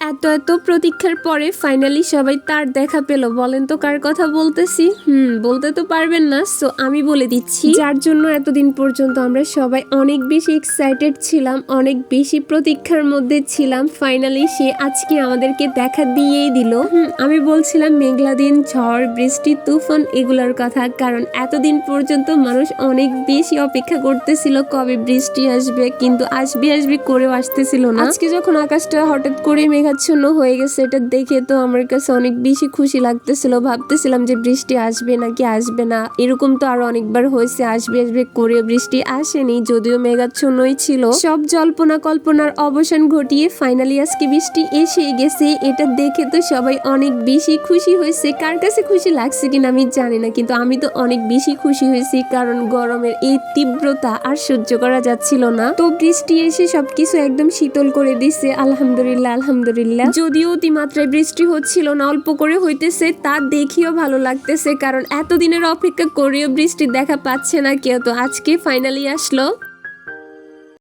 এত এত প্রতীক্ষার পরে ফাইনালি সবাই তার দেখা পেল। বলেন তো কার কথা বলতেছি? হুম, বলতে তো পারবেন না সো আমি বলে দিচ্ছি। যার জন্য এতদিন পর্যন্ত আমরা সবাই অনেক বেশি এক্সাইটেড ছিলাম, অনেক বেশি প্রতীক্ষার মধ্যে ছিলাম। ফাইনালি সে আজকে আমাদেরকে দেখা দিয়েই দিল। আমি বলছিলাম মেঘলা দিন, ঝড়, বৃষ্টি, তুফান এগুলোর কথা, কারণ এতদিন পর্যন্ত মানুষ অনেক বেশি অপেক্ষা করতেছিল কবে বৃষ্টি আসবে, কিন্তু আসবে আসবে করেও আসতেছিল না। আজকে যখন আকাশটা হঠাৎ করে মেঘাচ্ছন্ন হয়ে গেছে, এটা দেখে তো আমার কাছে অনেক বেশি খুশি লাগতেছিল। ভাবতেছিলাম যে বৃষ্টি আসবে নাকি আসবে না। এরকম তো আরও অনেকবার হয়েছে, আসবে আসবে করে বৃষ্টি আসেনি, যদিও মেঘাচ্ছন্নই ছিল। সব জল্পনা কল্পনার অবসান ঘটিয়ে ফাইনালি আজকে বৃষ্টি এসে গেছে, এটা দেখে তো সবাই অনেক বেশি খুশি হয়েছে। কার কাছে খুশি লাগছে কিনা আমি জানি না, কিন্তু আমি তো অনেক বেশি খুশি হয়েছি, কারণ গরমের এই তীব্রতা আর সহ্য করা যাচ্ছিল না। তো বৃষ্টি এসে সবকিছু একদম শীতল করে দিছে আলহামদুলিল্লাহ। আলহামদুলিল্লাহ। যদিও অতিমাত্রায় বৃষ্টি হচ্ছিল না, অল্প করে হইতেছে, তা দেখিও ভালো লাগতেছে, কারণ এতদিনের অপেক্ষা করেও বৃষ্টির দেখা পাচ্ছে না কেউ। তো আজকে ফাইনালি আসলো।